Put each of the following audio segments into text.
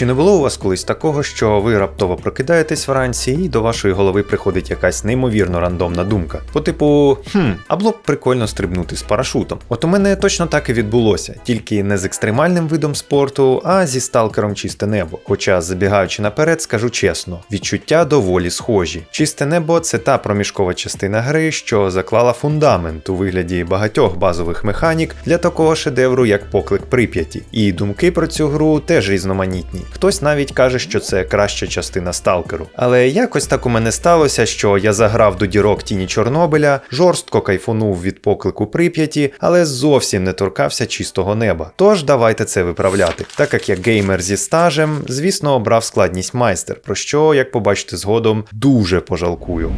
Чи не було у вас колись такого, що ви раптово прокидаєтесь вранці і до вашої голови приходить якась неймовірно рандомна думка? По типу, хм, а було б прикольно стрибнути з парашутом. От у мене точно так і відбулося, тільки не з екстремальним видом спорту, а зі сталкером чисте небо. Хоча, забігаючи наперед, скажу чесно, відчуття доволі схожі. Чисте небо це та проміжкова частина гри, що заклала фундамент у вигляді багатьох базових механік для такого шедевру, як поклик Прип'яті. І думки про цю гру теж різноманітні. Хтось навіть каже, що це краща частина сталкеру. Але якось так у мене сталося, що я заграв до дірок тіні Чорнобиля, жорстко кайфунув від поклику Прип'яті, але зовсім не торкався чистого неба. Тож давайте це виправляти. Так як я геймер зі стажем, звісно, обрав складність майстер, про що, як побачите згодом, дуже пожалкую.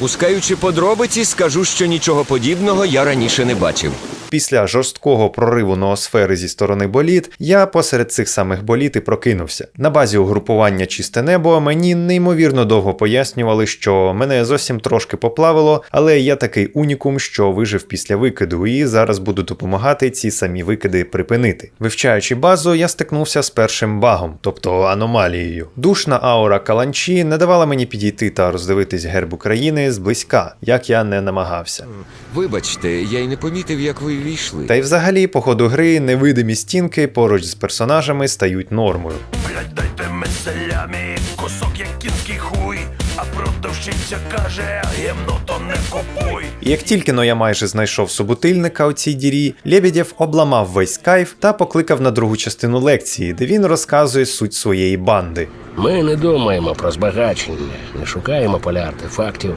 Опускаючи подробиці, скажу, що нічого подібного я раніше не бачив. Після жорсткого прориву ноосфери зі сторони боліт, я посеред цих самих боліт і прокинувся. На базі угрупування Чисте небо мені неймовірно довго пояснювали, що мене зовсім трошки поплавило, але я такий унікум, що вижив після викиду, і зараз буду допомагати ці самі викиди припинити. Вивчаючи базу, я стикнувся з першим багом, тобто аномалією. Душна аура каланчі не давала мені підійти та роздивитись герб України зблизька, як я не намагався. Вибачте, я й не помітив, як ви війшли. Та й взагалі, по ходу гри, невидимі стінки поруч з персонажами стають нормою. Блять, дайте меселями кусок як кінський хуй, а продавщиця каже, гемно то не купуй. І як тільки но я майже знайшов собутильника у цій дірі, Лебедєв обламав весь кайф та покликав на другу частину лекції, де він розказує суть своєї банди. Ми не думаємо про збагачення, не шукаємо поля артефактів,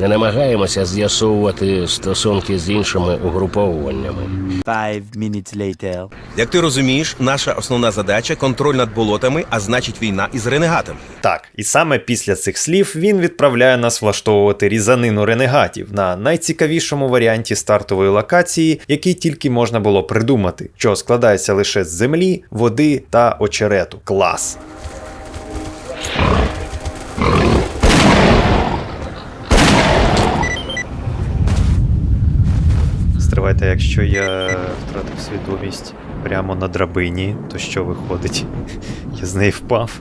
не намагаємося з'ясовувати стосунки з іншими угруповуваннями. Five minutes later. Як ти розумієш, наша основна задача контроль над болотами, а значить війна із ренегатами. Так, і саме після цих слів він відправляє нас влаштовувати різанину ренегатів на найцікавішому варіанті стартової локації, який тільки можна було придумати, що складається лише з землі, води та очерету. Клас! Стривайте, якщо я втратив свідомість прямо на драбині, то що виходить? Я з неї впав.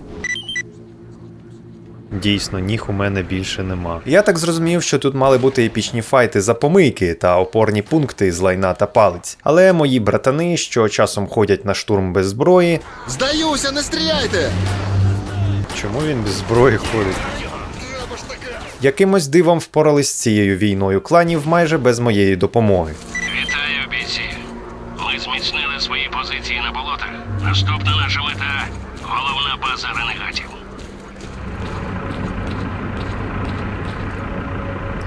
Дійсно, ніг у мене більше нема. Я так зрозумів, що тут мали бути епічні файти за помийки та опорні пункти з лайна та палиць. Але мої братани, що часом ходять на штурм без зброї. Здаюся, не стріляйте! Чому він без зброї ходить? Якимось дивом впорались з цією війною кланів майже без моєї допомоги. Вітаю, бійці. Ми зміцнили свої позиції на болотах. Наступна наша мета головна база ренегатів.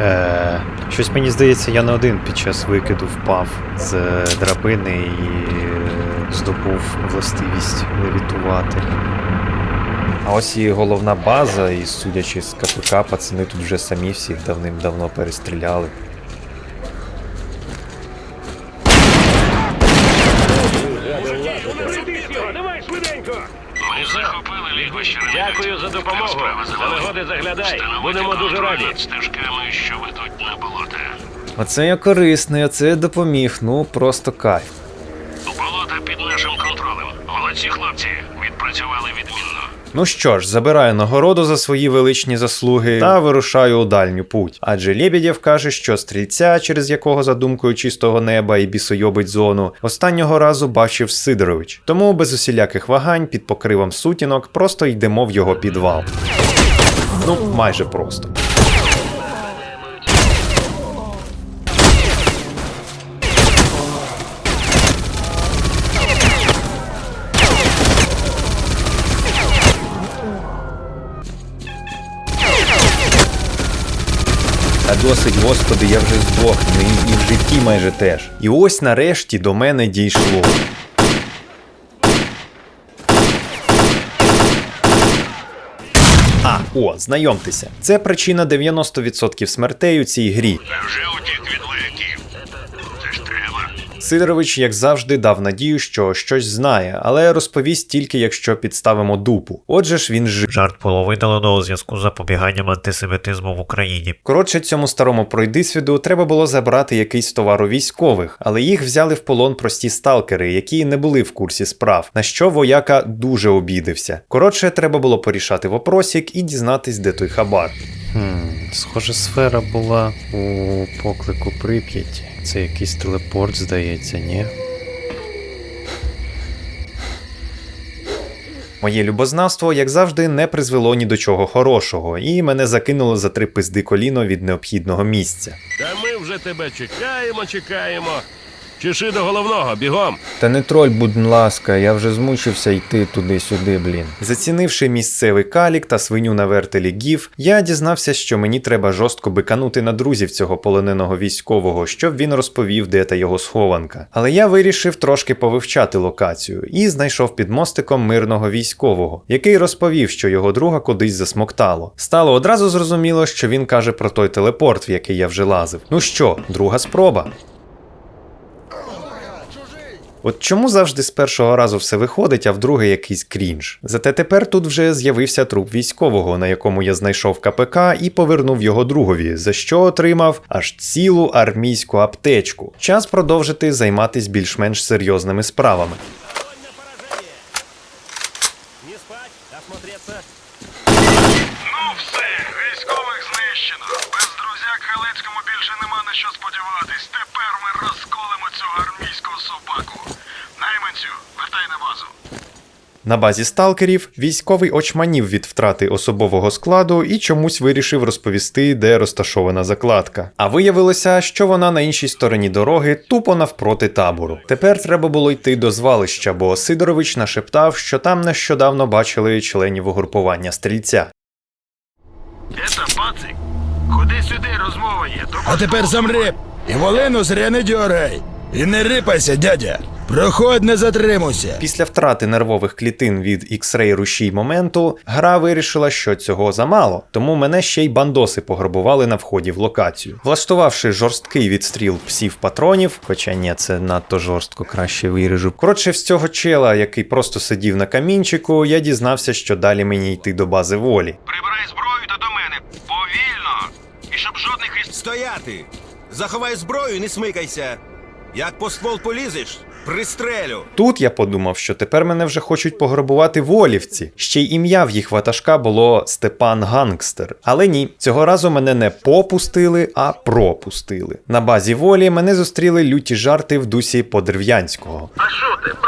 Е, щось мені здається, я не один під час викиду впав з е, драбини і е, здобув властивість левітувати. А ось і головна база, і судячи з КПК, пацани тут вже самі всіх давним-давно перестріляли. Ми захопили лігвище ренегатів. Дякую за допомогу. Тепер за заглядай. Будемо дуже раді. стежками, що ведуть на болота. Оце я корисний, оце я допоміг, ну просто кайф. Болота під нашим контролем. Молодці хлопці, відпрацювали відмінно. Ну що ж, забираю нагороду за свої величні заслуги та вирушаю у дальню путь. Адже Лебедєв каже, що стрільця, через якого за думкою чистого неба і бісойобить зону, останнього разу бачив Сидорович. Тому без усіляких вагань під покривом сутінок просто йдемо в його підвал. Ну, майже просто. Досить, господи, я вже здохну, і в житті майже теж. І ось нарешті до мене дійшло. А, о, знайомтеся. Це причина 90% смертей у цій грі. Вже Сидорович, як завжди, дав надію, що щось знає, але розповість тільки якщо підставимо дупу. Отже ж він жив. Жарт було видалено у зв'язку з запобіганням антисемітизму в Україні. Коротше, цьому старому пройдисвіду треба було забрати якийсь товар у військових, але їх взяли в полон прості сталкери, які не були в курсі справ, на що вояка дуже обідився. Коротше, треба було порішати вопросик і дізнатись, де той хабар. Хм, схоже, сфера була у поклику Прип'яті. Це якийсь телепорт, здається, ні? Моє любознавство, як завжди, не призвело ні до чого хорошого, і мене закинуло за три пизди коліно від необхідного місця. Та ми вже тебе чекаємо, чекаємо. Чеши до головного, бігом. Та не троль, будь ласка, я вже змучився йти туди-сюди, блін. Зацінивши місцевий калік та свиню на вертелі гів, я дізнався, що мені треба жорстко биканути на друзів цього полоненого військового, щоб він розповів, де та його схованка. Але я вирішив трошки повивчати локацію і знайшов під мостиком мирного військового, який розповів, що його друга кудись засмоктало. Стало одразу зрозуміло, що він каже про той телепорт, в який я вже лазив. Ну що, друга спроба. От чому завжди з першого разу все виходить, а вдруге якийсь крінж? Зате тепер тут вже з'явився труп військового, на якому я знайшов КПК і повернув його другові, за що отримав аж цілу армійську аптечку. Час продовжити займатися більш-менш серйозними справами. Не спать, осмотреться. Ну все, військових знищено. Без друзяк Халецькому більше нема на що сподіватись. Тепер ми розколимо цього армійського собаку. Найманцю, вертай на базу. На базі сталкерів військовий очманів від втрати особового складу і чомусь вирішив розповісти, де розташована закладка. А виявилося, що вона на іншій стороні дороги, тупо навпроти табору. Тепер треба було йти до звалища, бо Сидорович нашептав, що там нещодавно бачили членів угрупування стрільця. Ета, пацик, ходи сюди, розмова є. А тепер замри і волину зря не дьоргай. І не рипайся, дядя. Проходь, не затримуйся. Після втрати нервових клітин від X-Ray рушій моменту, гра вирішила, що цього замало, тому мене ще й бандоси пограбували на вході в локацію. Влаштувавши жорсткий відстріл псів патронів, хоча ні, це надто жорстко краще виріжу. Коротше, з цього чела, який просто сидів на камінчику, я дізнався, що далі мені йти до бази волі. Прибирай зброю та до мене. Повільно. І щоб жодних. Стояти! Заховай зброю і не смикайся. Як по ствол полізеш, пристрелю. Тут я подумав, що тепер мене вже хочуть пограбувати волівці. Ще й ім'я в їх ватажка було Степан Гангстер. Але ні, цього разу мене не попустили, а пропустили. На базі волі мене зустріли люті жарти в дусі Подерв'янського. А що ти,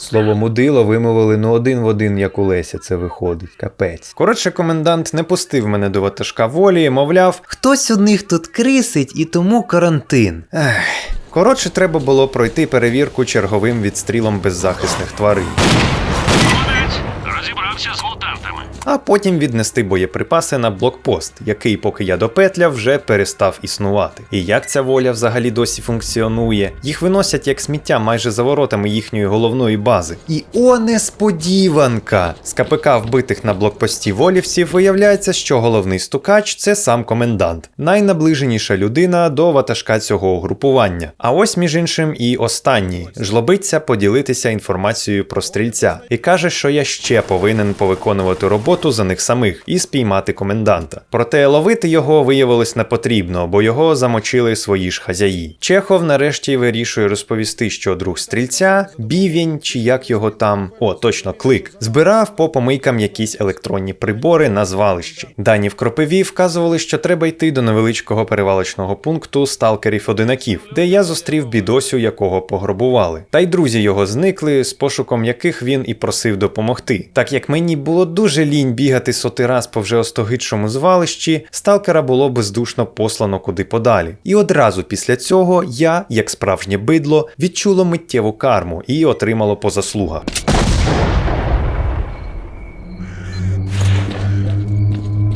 Слово мудило вимовили ну один в один, як у Леся це виходить. Капець. Коротше, комендант не пустив мене до ватажка волі, мовляв, хтось у них тут крисить і тому карантин. Ех. Коротше, треба було пройти перевірку черговим відстрілом беззахисних тварин. Молодець. Розібрався з. А потім віднести боєприпаси на блокпост, який, поки я допетляв, вже перестав існувати. І як ця воля взагалі досі функціонує? Їх виносять як сміття майже за воротами їхньої головної бази. І о, несподіванка! З КПК вбитих на блокпості волівців виявляється, що головний стукач це сам комендант, найнаближеніша людина до ватажка цього угрупування. А ось між іншим і останній жлобиться поділитися інформацією про стрільця і каже, що я ще повинен повиконувати роботу за них самих і спіймати коменданта. Проте ловити його виявилось не потрібно, бо його замочили свої ж хазяї. Чехов нарешті вирішує розповісти, що друг стрільця, бівень чи як його там, о, точно клик, збирав по помийкам якісь електронні прибори на звалищі. Дані в кропиві вказували, що треба йти до невеличкого перевалочного пункту сталкерів-одинаків, де я зустрів бідосю, якого пограбували. Та й друзі його зникли, з пошуком яких він і просив допомогти. Так як мені було дуже лінь бігати соти раз по вже остогидшому звалищі, сталкера було бездушно послано куди подалі. І одразу після цього я, як справжнє бидло, відчуло миттєву карму і отримало по заслугах.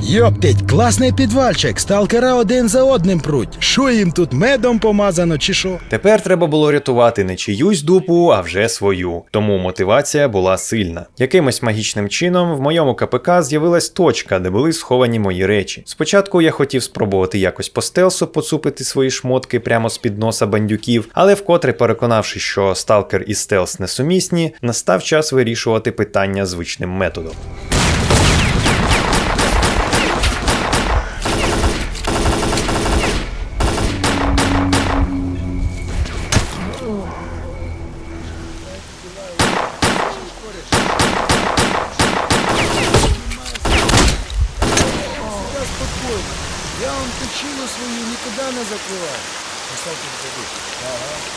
Йоптить, класний підвальчик, сталкера один за одним пруть. Що їм тут медом помазано, чи що? Тепер треба було рятувати не чиюсь дупу, а вже свою. Тому мотивація була сильна. Якимось магічним чином в моєму КПК з'явилась точка, де були сховані мої речі. Спочатку я хотів спробувати якось по стелсу поцупити свої шмотки прямо з під носа бандюків, але вкотре переконавшись, що сталкер і стелс несумісні, настав час вирішувати питання звичним методом. Ага, я типа теж не закривав.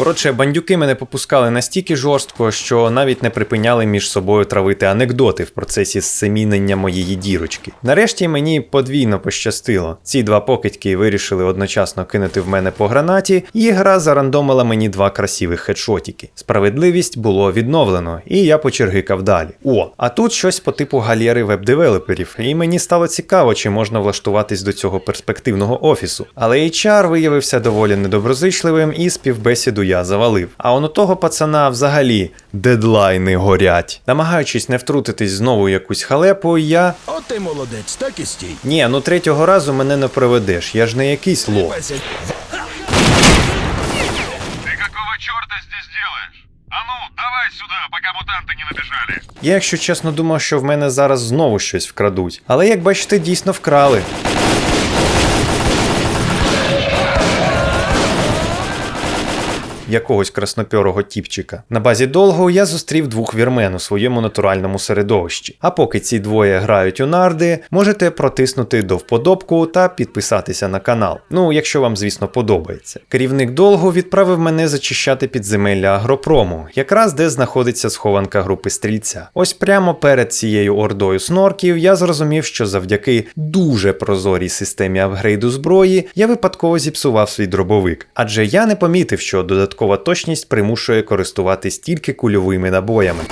Коротше, бандюки мене попускали настільки жорстко, що навіть не припиняли між собою травити анекдоти в процесі зсемінення моєї дірочки. Нарешті мені подвійно пощастило. Ці два покидьки вирішили одночасно кинути в мене по гранаті, і гра зарандомила мені два красивих хедшотіки. Справедливість було відновлено, і я почергикав далі. О, а тут щось по типу галєри веб-девелоперів, і мені стало цікаво, чи можна влаштуватись до цього перспективного офісу. Але HR виявився доволі недоброзичливим, і співбесіду я завалив. А он у того пацана взагалі дедлайни горять. Намагаючись не втрутитись знову якусь халепу, я. От ти молодець, так і стій. Ні, ну третього разу мене не проведеш, я ж не якийсь лох. Пася, Ты какого черта здесь делаешь? А ну, давай сюда, пока мутанты не набежали. Я, якщо чесно, думав, що в мене зараз знову щось вкрадуть. Але як бачите, дійсно вкрали. Якогось краснопьорого тіпчика. На базі довго я зустрів двох вірмен у своєму натуральному середовищі. А поки ці двоє грають у нарди, можете протиснути до вподобку та підписатися на канал. Ну, якщо вам, звісно, подобається. Керівник довго відправив мене зачищати підземелля агропрому, якраз де знаходиться схованка групи стрільця. Ось прямо перед цією ордою снорків я зрозумів, що завдяки дуже прозорій системі апгрейду зброї я випадково зіпсував свій дробовик, адже я не помітив, що додаткова точність примушує користуватись тільки кульовими набоями.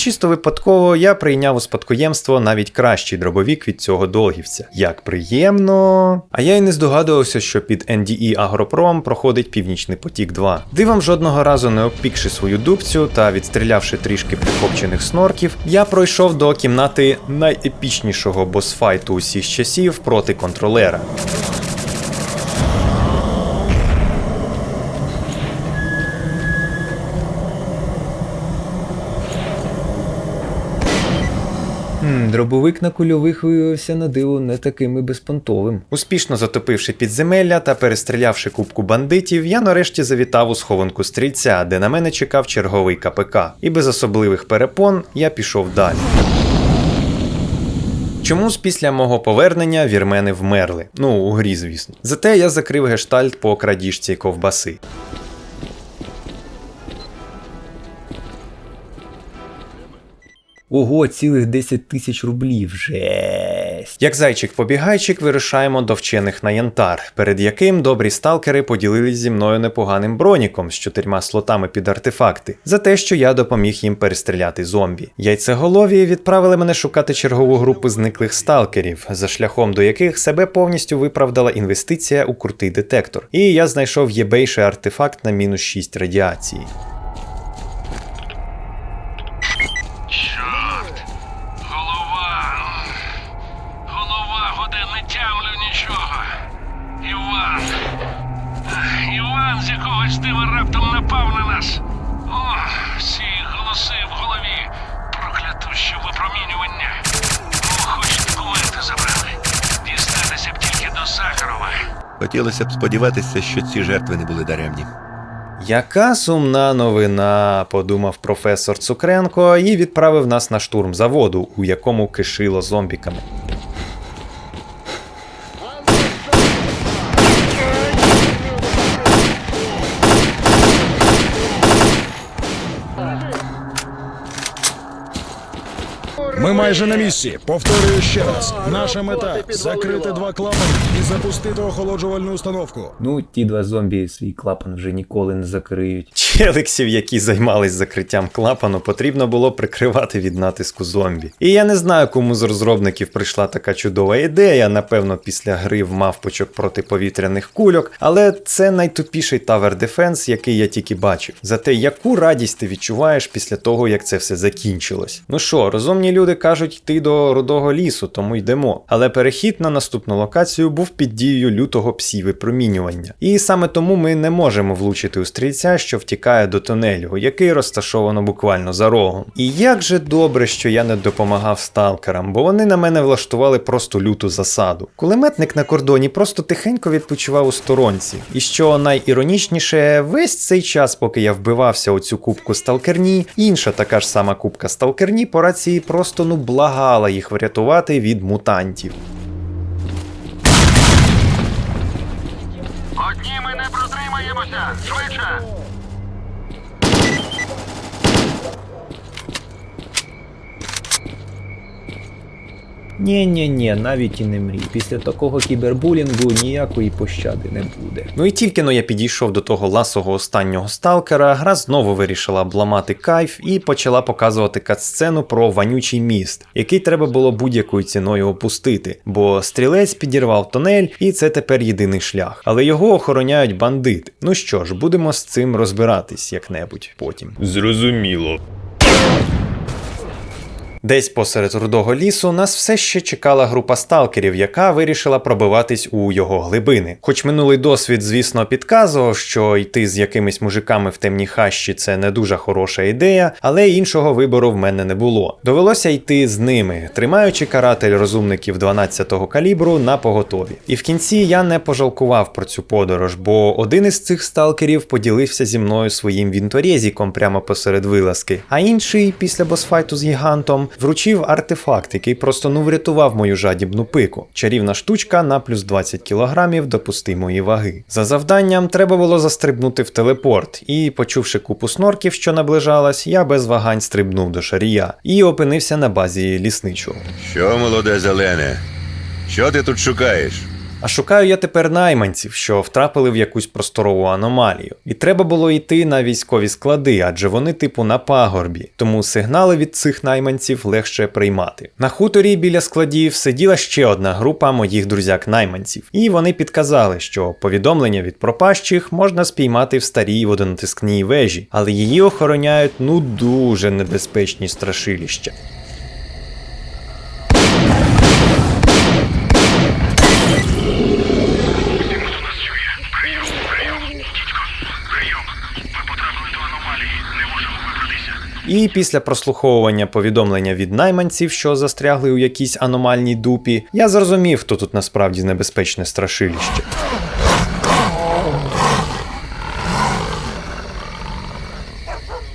Чисто випадково я прийняв у спадкоємство навіть кращий дробовік від цього долгівця. Як приємно. А я й не здогадувався, що під NDE Агропром проходить Північний потік 2. Дивом жодного разу не обпікши свою дубцю та відстрілявши трішки прикопчених снорків, я пройшов до кімнати найепічнішого босфайту усіх часів проти контролера. Дробовик на кульових виявився на диво не таким і безпонтовим. Успішно затопивши підземелля та перестрілявши кубку бандитів, я нарешті завітав у схованку стрільця, де на мене чекав черговий КПК. І без особливих перепон я пішов далі. Чомусь після мого повернення вірмени вмерли. Ну, у грі, звісно. Зате я закрив гештальт по крадіжці ковбаси. Ого, цілих 10 тисяч рублів. Жесть. Як зайчик-побігайчик вирушаємо до вчених на янтар, перед яким добрі сталкери поділились зі мною непоганим броніком з чотирма слотами під артефакти, за те, що я допоміг їм перестріляти зомбі. Яйцеголові відправили мене шукати чергову групу зниклих сталкерів, за шляхом до яких себе повністю виправдала інвестиція у крутий детектор. І я знайшов єбейший артефакт на мінус 6 радіації. Хотілося б сподіватися, що ці жертви не були даремні. Яка сумна новина, подумав професор Цукренко і відправив нас на штурм заводу, у якому кишило зомбіками. Ми майже на місці. Повторюю ще раз. Наша мета закрити два клапани і запустити охолоджувальну установку. Ну, ті два зомбі свій клапан вже ніколи не закриють. Челексів, які займались закриттям клапану, потрібно було прикривати від натиску зомбі. І я не знаю, кому з розробників прийшла така чудова ідея, напевно, після гри в мавпочок протиповітряних кульок, але це найтупіший Tower Defense, який я тільки бачив. Зате яку радість ти відчуваєш після того, як це все закінчилось. Ну що, розумні люди кажуть йти до рудого лісу, тому йдемо. Але перехід на наступну локацію був під дією лютого псі-випромінювання. І саме тому ми не можемо влучити у стрільця, що втікає до тунелю, який розташовано буквально за рогом. І як же добре, що я не допомагав сталкерам, бо вони на мене влаштували просто люту засаду. Кулеметник на кордоні просто тихенько відпочивав у сторонці. І що найіронічніше, весь цей час, поки я вбивався у цю кубку сталкерні, інша така ж сама кубка сталкерні по рації просто ну благала їх врятувати від мутантів. Одні ми не протримаємося! Швидше! Ні, ні, ні, навіть і не мрій. Після такого кібербулінгу ніякої пощади не буде. Ну і тільки но я підійшов до того ласого останнього сталкера, гра знову вирішила обламати кайф і почала показувати катсцену про вонючий міст, який треба було будь-якою ціною опустити, бо стрілець підірвав тунель, і це тепер єдиний шлях. Але його охороняють бандити. Ну що ж, будемо з цим розбиратись як-небудь потім. Зрозуміло. Десь посеред рудого лісу нас все ще чекала група сталкерів, яка вирішила пробиватись у його глибини. Хоч минулий досвід, звісно, підказував, що йти з якимись мужиками в темній хащі це не дуже хороша ідея, але іншого вибору в мене не було. Довелося йти з ними, тримаючи каратель розумників 12-го калібру на поготові. І в кінці я не пожалкував про цю подорож, бо один із цих сталкерів поділився зі мною своїм вінторезіком прямо посеред вилазки, а інший, після босфайту з гігантом, вручив артефакт, який просто ну врятував мою жадібну пику. Чарівна штучка на плюс 20 кілограмів допустимої ваги. За завданням треба було застрибнути в телепорт, і, почувши купу снорків, що наближалась, я без вагань стрибнув до шарія і опинився на базі лісничого. Що, молоде зелене? Що ти тут шукаєш? А шукаю я тепер найманців, що втрапили в якусь просторову аномалію. І треба було йти на військові склади, адже вони типу на пагорбі, тому сигнали від цих найманців легше приймати. На хуторі біля складів сиділа ще одна група моїх друзяк-найманців, і вони підказали, що повідомлення від пропащих можна спіймати в старій водонатискній вежі, але її охороняють ну дуже небезпечні страшилища. Хто нас чує? Прийом, прийом! Дідько, прийом! Ми потрапили до аномалії, не можемо вибратися. І після прослуховування повідомлення від найманців, що застрягли у якійсь аномальній дупі, я зрозумів, хто тут насправді небезпечне страшилище.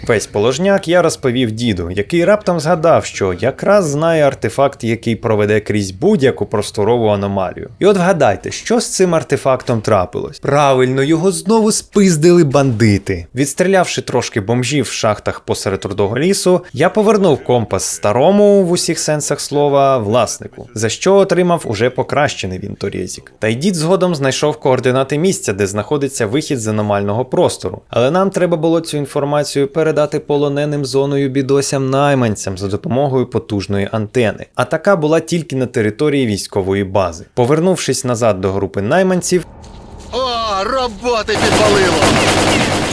Весь положняк я розповів діду, який раптом згадав, що якраз знає артефакт, який проведе крізь будь-яку просторову аномалію. І от вгадайте, що з цим артефактом трапилось? Правильно, його знову спиздили бандити. Відстрілявши трошки бомжів в шахтах посеред рудого лісу, я повернув компас старому в усіх сенсах слова власнику, за що отримав уже покращений вінторезік. Та й дід згодом знайшов координати місця, де знаходиться вихід з аномального простору. Але нам треба було цю інформацію передати полоненим зоною бідосям найманцям за допомогою потужної антени. А така була тільки на території військової бази. Повернувшись назад до групи найманців, О, роботи підпалило!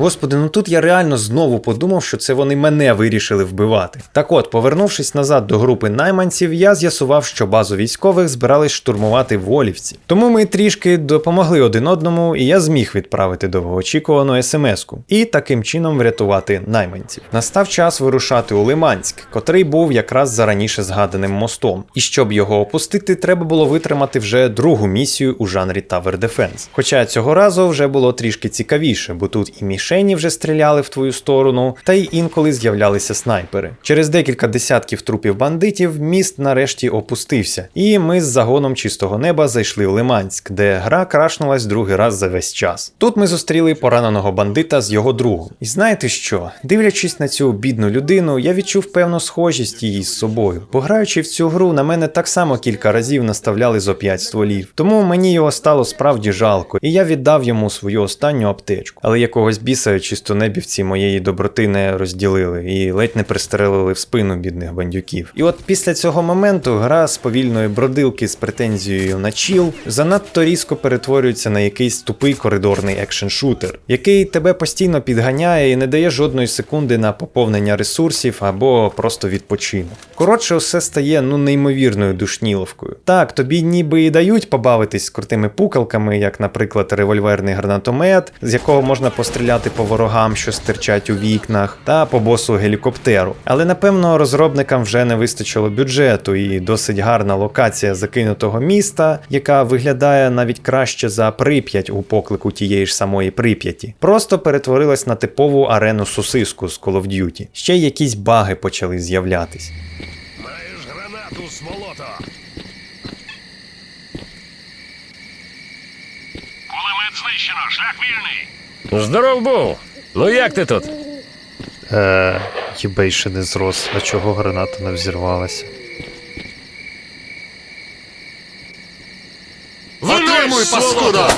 Господи, ну тут я реально знову подумав, що це вони мене вирішили вбивати. Так от, повернувшись назад до групи найманців, я з'ясував, що базу військових збирались штурмувати волівці. Тому ми трішки допомогли один одному, і я зміг відправити довгоочікувану смс-ку і таким чином врятувати найманців. Настав час вирушати у Лиманськ, котрий був якраз за раніше згаданим мостом. І щоб його опустити, треба було витримати вже другу місію у жанрі Tower Defense. Хоча цього разу вже було трішки цікавіше, бо тут і мішень мішені вже стріляли в твою сторону, та й інколи з'являлися снайпери. Через декілька десятків трупів бандитів міст нарешті опустився, і ми з загоном чистого неба зайшли в Лиманськ, де гра крашнулась другий раз за весь час. Тут ми зустріли пораненого бандита з його другом. І знаєте що? Дивлячись на цю бідну людину, я відчув певну схожість її з собою. Бо граючи в цю гру, на мене так само кілька разів наставляли зо п'ять стволів. Тому мені його стало справді жалко, і я віддав йому свою останню аптечку. Але якогось біса чистонебівці моєї доброти не розділили і ледь не пристрелили в спину бідних бандюків. І от після цього моменту гра з повільної бродилки з претензією на чіл занадто різко перетворюється на якийсь тупий коридорний екшн-шутер, який тебе постійно підганяє і не дає жодної секунди на поповнення ресурсів або просто відпочинок. Коротше, все стає ну неймовірною душніловкою. Так, тобі ніби і дають побавитись з крутими пукалками, як, наприклад, револьверний гранатомет, з якого можна постріляти по ворогам, що стирчать у вікнах, та по босу гелікоптеру. Але напевно розробникам вже не вистачило бюджету, і досить гарна локація закинутого міста, яка виглядає навіть краще за Прип'ять у поклику тієї ж самої Прип'яті, просто перетворилась на типову арену сусиску з Call of Duty. Ще якісь баги почали з'являтись. Маєш гранату з молото. Кулемет знищено, шлях вільний. Здоров був. Ну як ти тут? Е, їбей ще не зрос, а чого граната не взірвалася? Отримуй, паскуда!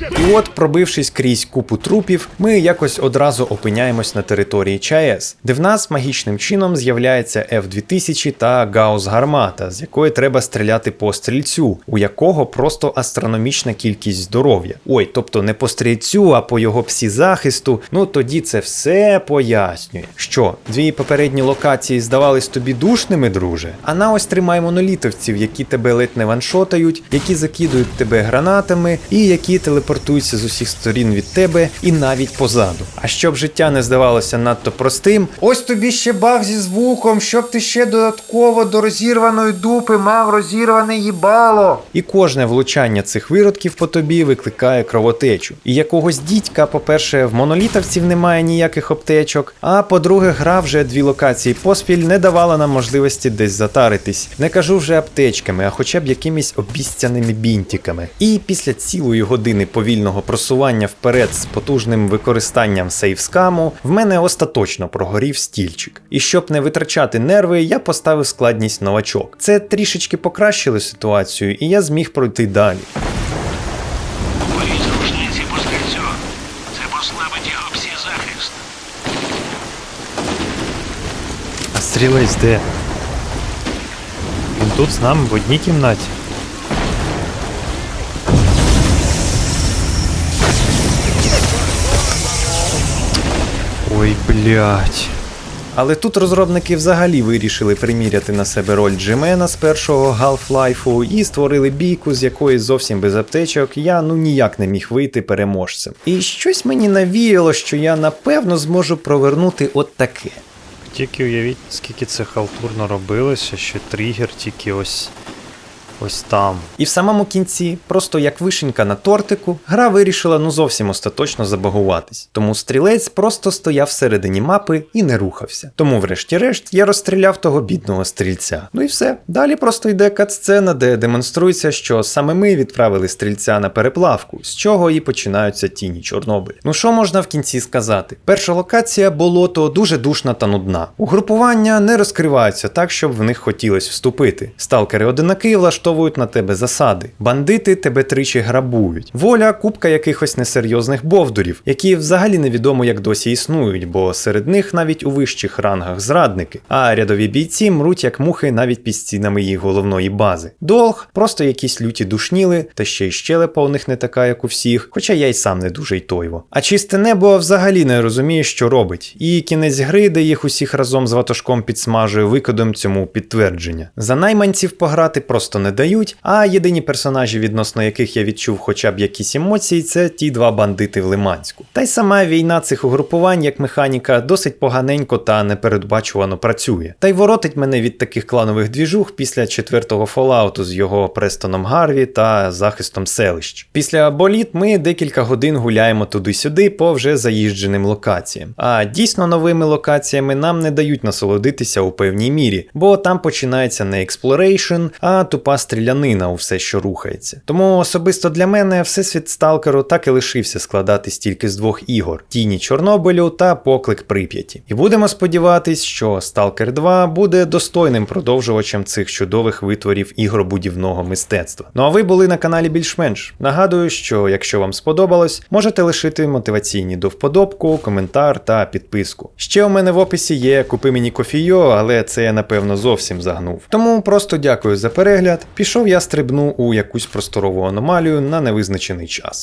І от, пробившись крізь купу трупів, ми якось одразу опиняємось на території ЧАЕС, де в нас магічним чином з'являється F-2000 та Гаус гармата, з якої треба стріляти по стрільцю, у якого просто астрономічна кількість здоров'я. Ой, тобто не по стрільцю, а по його псі захисту. Ну тоді це все пояснює. Що, дві попередні локації здавались тобі душними, друже? А на ось тримай монолітовців, які тебе ледь не ваншотають, які закидують тебе гранатами і які телепортуються з усіх сторін від тебе і навіть позаду. А щоб життя не здавалося надто простим, ось тобі ще баг зі звуком, щоб ти ще додатково до розірваної дупи мав розірване їбало. І кожне влучання цих виродків по тобі викликає кровотечу. І якогось дідька, по-перше, в монолітовців немає ніяких аптечок. А по-друге, гра вже дві локації поспіль не давала нам можливості десь затаритись. Не кажу вже аптечками, а хоча б якимись обіцяними бінтиками. І після цілої години повільного просування вперед з потужним використанням сейфскаму, в мене остаточно прогорів стільчик. І щоб не витрачати нерви, я поставив складність новачок. Це трішечки покращило ситуацію, і я зміг пройти далі. Боріть рушниці по. Це послабить його псі захист. А стрілець де? Він тут з нами в одній кімнаті. Ой, блядь. Але тут розробники взагалі вирішили приміряти на себе роль Джимена з першого Half-Life і створили бійку, з якої зовсім без аптечок я ну ніяк не міг вийти переможцем. І щось мені навіяло, що я напевно зможу провернути от таке. Тільки уявіть, скільки це халтурно робилося, що тригер тільки ось. Ось там. І в самому кінці, просто як вишенька на тортику, гра вирішила ну зовсім остаточно забагуватись. Тому стрілець просто стояв всередині мапи і не рухався. Тому, врешті-решт, я розстріляв того бідного стрільця. Ну і все. Далі просто йде кат-сцена, де демонструється, що саме ми відправили стрільця на переплавку, з чого і починаються тіні Чорнобиль. Ну що можна в кінці сказати? Перша локація болото дуже душна та нудна. Угрупування не розкриваються так, щоб в них хотілося вступити. Сталкери одинаки влаштовують на тебе засади. Бандити тебе тричі грабують. Воля купка якихось несерйозних бовдурів, які взагалі невідомо як досі існують, бо серед них навіть у вищих рангах зрадники, а рядові бійці мруть як мухи навіть під стінами їх головної бази. Долг просто якісь люті душніли, та ще й щелепа у них не така, як у всіх, хоча я й сам не дуже й тойво. А чисте небо взагалі не розуміє, що робить. І кінець гри, де їх усіх разом з ватажком підсмажує викидом цьому підтвердження. За найманців пограти просто не видають, а єдині персонажі, відносно яких я відчув хоча б якісь емоції, це ті два бандити в Лиманську. Та й сама війна цих угрупувань, як механіка, досить поганенько та непередбачувано працює. Та й воротить мене від таких кланових двіжух після четвертого Fallout з його Престоном Гарві та захистом селищ. Після боліт ми декілька годин гуляємо туди-сюди по вже заїждженим локаціям. А дійсно новими локаціями нам не дають насолодитися у певній мірі, бо там починається не експлорейшн, а тупа стрілянина у все, що рухається. Тому особисто для мене всесвіт сталкеру так і лишився складатись тільки з двох ігор: Тіні Чорнобилю та Поклик Прип'яті. І будемо сподіватись, що Stalker 2 буде достойним продовжувачем цих чудових витворів ігробудівного мистецтва. Ну а ви були на каналі більш-менш. Нагадую, що якщо вам сподобалось, можете лишити мотиваційні до вподобку, коментар та підписку. Ще у мене в описі є купи мені кофійо, але це я напевно зовсім загнув. Тому просто дякую за перегляд. Пішов я стрибну у якусь просторову аномалію на невизначений час.